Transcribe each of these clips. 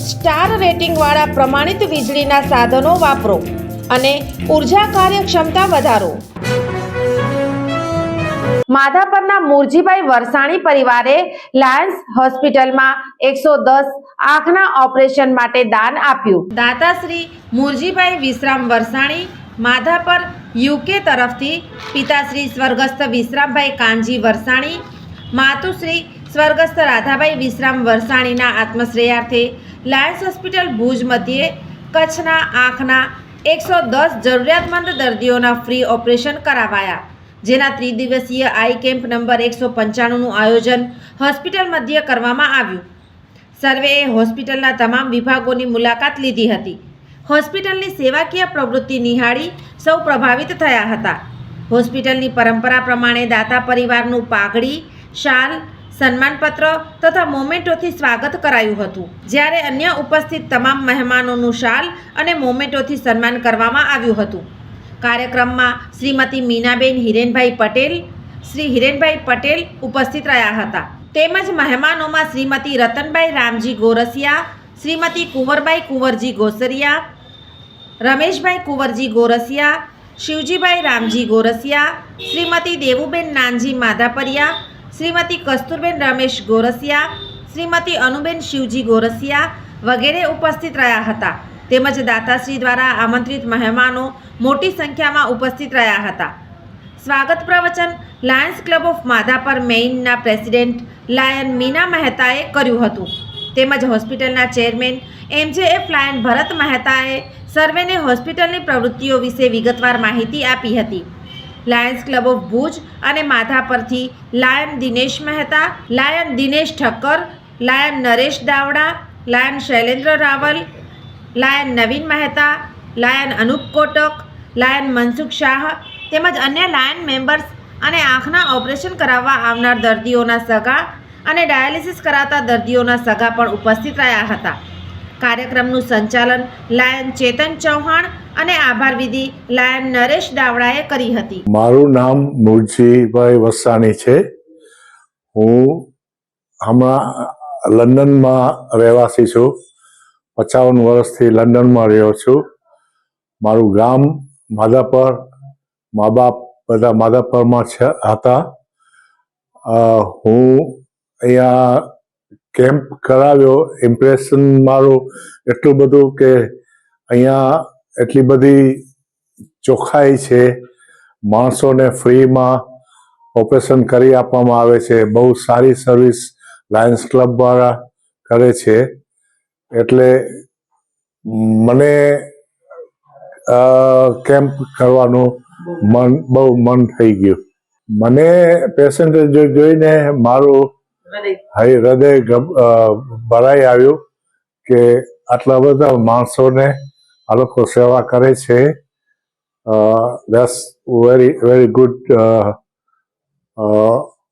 Star રેટિંગવાળા પ્રમાણિત વીજળીના સાધનો વાપરો અને ઊર્જા કાર્યક્ષમતા વધારો. માધાપરના મુરજીભાઈ વરસાણી પરિવારે લાયન્સ હોસ્પિટલમાં એકસો દસ આંખના ઓપરેશન માટે દાન આપ્યું. દાતાશ્રી મુરજીભાઈ વિશ્રામ વરસાણી, માધાપર યુકે તરફથી પિતાશ્રી સ્વર્ગસ્થ વિશ્રામભાઈ કાનજી વરસાણી માતુશ્રી સ્વર્ગસ્થ રાધાભાઈ વિશ્રામ વરસાણીના આત્મશ્રેયાર્થે લાયન્સ હોસ્પિટલ ભુજ મધ્યે કચ્છના આંખના એકસો દસ જરૂરિયાતમંદ દર્દીઓના ફ્રી ઓપરેશન કરાવાયા. જેના ત્રિદિવસીય આઈ કેમ્પ નંબર એકસો પંચાણુંનું આયોજન હોસ્પિટલ મધ્યે કરવામાં આવ્યું. સર્વેએ હોસ્પિટલના તમામ વિભાગોની મુલાકાત લીધી હતી. હોસ્પિટલની સેવાકીય પ્રવૃત્તિ નિહાળી સૌ પ્રભાવિત થયા હતા. હોસ્પિટલની પરંપરા પ્રમાણે દાતા પરિવારનું પાઘડી શાલ, સન્માનપત્ર તથા મોમેન્ટોથી સ્વાગત કરાયું હતું. જ્યારે અન્ય ઉપસ્થિત તમામ મહેમાનોનું શાલ અને મોમેન્ટોથી સન્માન કરવામાં આવ્યું હતું. કાર્યક્રમમાં શ્રીમતી મીનાબેન હિરેનભાઈ પટેલ, શ્રી હિરેનભાઈ પટેલ ઉપસ્થિત રહ્યા હતા. તેમજ મહેમાનોમાં શ્રીમતી રતનભાઈ રામજી ગોરસિયા, શ્રીમતી કુંવરબાઈ કુંવરજી ગોસરિયા, રમેશભાઈ કુંવરજી ગોરસિયા, શિવજીભાઈ રામજી ગોરસિયા, શ્રીમતી દેવુબેન નાનજી માધાપરિયા શ્રીમતી કસ્તુરબેન રમેશ ગોરસિયા, શ્રીમતી અનુબેન શિવજી ગોરસિયા વગેરે ઉપસ્થિત રહ્યા હતા. તેમજ દાતાશ્રી દ્વારા આમંત્રિત મહેમાનો મોટી સંખ્યામાં ઉપસ્થિત રહ્યા હતા. સ્વાગત પ્રવચન લાયન્સ ક્લબ ઓફ માધાપર મેઇનના પ્રેસિડેન્ટ લાયન મીના મહેતાએ કર્યું હતું. તેમજ હોસ્પિટલના ચેરમેન એમજેએફ લાયન ભરત મહેતાએ સર્વેને હોસ્પિટલની પ્રવૃત્તિઓ વિશે વિગતવાર માહિતી આપી હતી. લાયન્સ ક્લબ ઓફ ભુજ અને માધાપરથી lion Dinesh Mehta, lion Dinesh Thakkar, lion Naresh Davda, lion Shailendra Rawal, lion Navin Mehta, lion Anup Kotak, lion Mansukh Shah તેમજ અન્ય લાયન મેમ્બર્સ અને આંખના ઓપરેશન કરાવવા આવનાર દર્દીઓના સગા અને ડાયાલિસિસ કરાતા દર્દીઓના સગા પણ ઉપસ્થિત રહ્યા હતા. કાર્યક્રમનું સંચાલન લાયન ચેતન ચૌહાણ અને આભાર વિધિ લાયન નરેશ દાવડાએ કરી હતી. મારું નામ મુરજીભાઈ વસાણી છે. હું હમણાં લંડનમાં રહેવાસી છું. પચાવન વર્ષથી લંડનમાં રહ્યો છું. મારું ગામ માધાપર, મા બાપ બધા માધાપરમાં હતા. હું અહીંયા કેમ્પ કરાવ્યો ઇમ્પ્રેશન મારું એટલું બધું કે અહીંયા એટલી બધી ચોખ્ખાઈ છે. માણસોને ફ્રીમાં ઓપરેશન કરી આપવામાં આવે છે. બહુ સારી સર્વિસ લાયન્સ ક્લબ દ્વારા કરે છે. એટલે મને કેમ્પ કરવાનું મન, બહુ મન થઈ ગયું. મને પેશન્ટ જોઈને મારું હૈ હૃદય ભરાઈ આવ્યું કે આટલા બધા માણસોને આ લોકો સેવા કરે છે. This very very good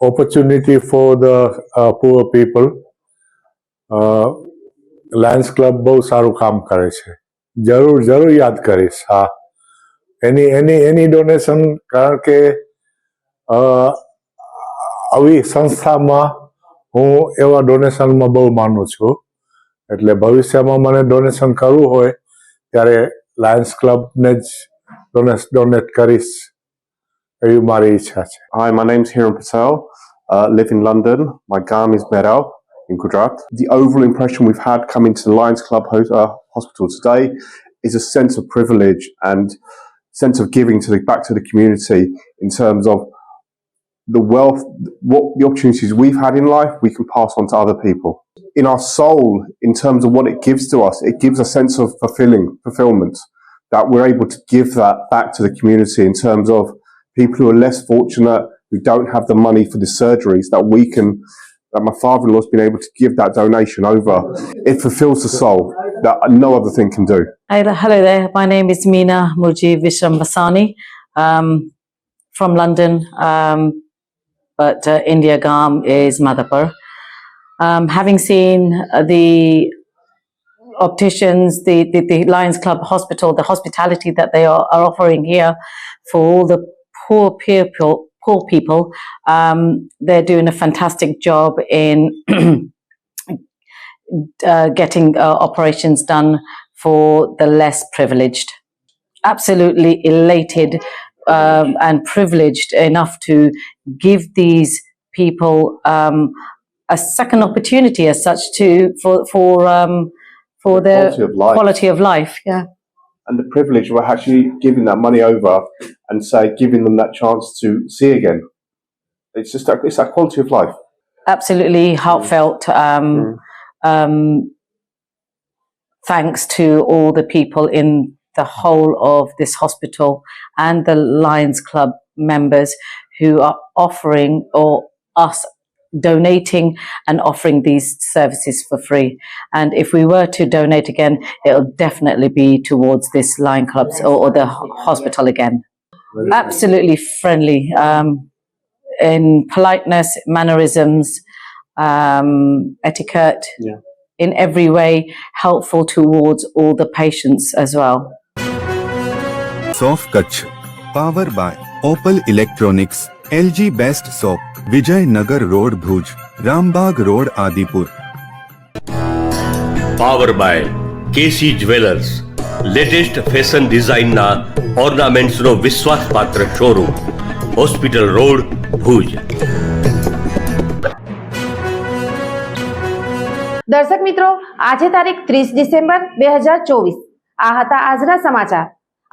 opportunity for the poor people Lions club બહુ સારું કામ કરે છે. જરૂર જરૂર યાદ કરીશ. હા. એની એની એની ડોનેશન કારણ કે આવી સંસ્થામાં હું એવા ડોનેશનમાં બહુ માનું છું એટલે ભવિષ્યમાં મને ડોનેશન કરવું હોય ત્યારે લાયન્સ ક્લબને જ ડોનેટ ડોનેટ કરીશ એવી મારી ઈચ્છા છે Hi, my name's Hiram Patel. Uh, live in London. My gam is Meral in Gujarat. The overall impression we've had coming to the Lions Club ho- uh, Hospital today is a sense of privilege and sense of giving to the back to the community in terms of the wealth, what the opportunities we've had in life, we can pass on to other people. In our soul, in terms of what it gives to us, it gives a sense of fulfilling fulfillment that we're able to give that back to the community in terms of people who are less fortunate, who don't have the money for the surgeries, that we can that my father-in-law's been able to give that donation over. It fulfills the soul that no other thing can do. Hello there. My name is Meena Murji Vishamvasani um, from London, um, but uh, India Gam is Madhapur. Um, having seen uh, the opticians, the, the, the Lions Club Hospital, the hospitality that they are, are offering here for all the poor people, poor people, um, they're doing a fantastic job in uh, getting uh, operations done for the less privileged. Absolutely elated um, and privileged enough to give these people um, a second opportunity, as such, to for for um, for their Quality of life. quality of life. Yeah. and the privilege of actually giving that money over and say giving them that chance to see again. It's just that, it's that quality of life. absolutely heartfelt um, um, thanks to all the people in the whole of this hospital and the Lions Club members who are offering or us donating and offering these services for free. And if we were to donate again, it'll definitely be towards this Lion Clubs or, or the hospital again. Absolutely friendly. Um, in politeness, mannerisms, um, etiquette, Yeah. in every way helpful towards all the patients as well. Soft of Kutch power by Opal electronics LG best Vijay Vijaynagar road Bhuj Rambag road Adipur power by KC jewellers latest fashion ડિઝાઇનના ઓર્નામેન્ટ્સનો વિશ્વાસપાત્ર showroom hospital road Bhuj દર્શક મિત્રો આજે તારીખ ત્રીસ December બે હજાર ચોવીસ. આ હતા આજના સમાચાર.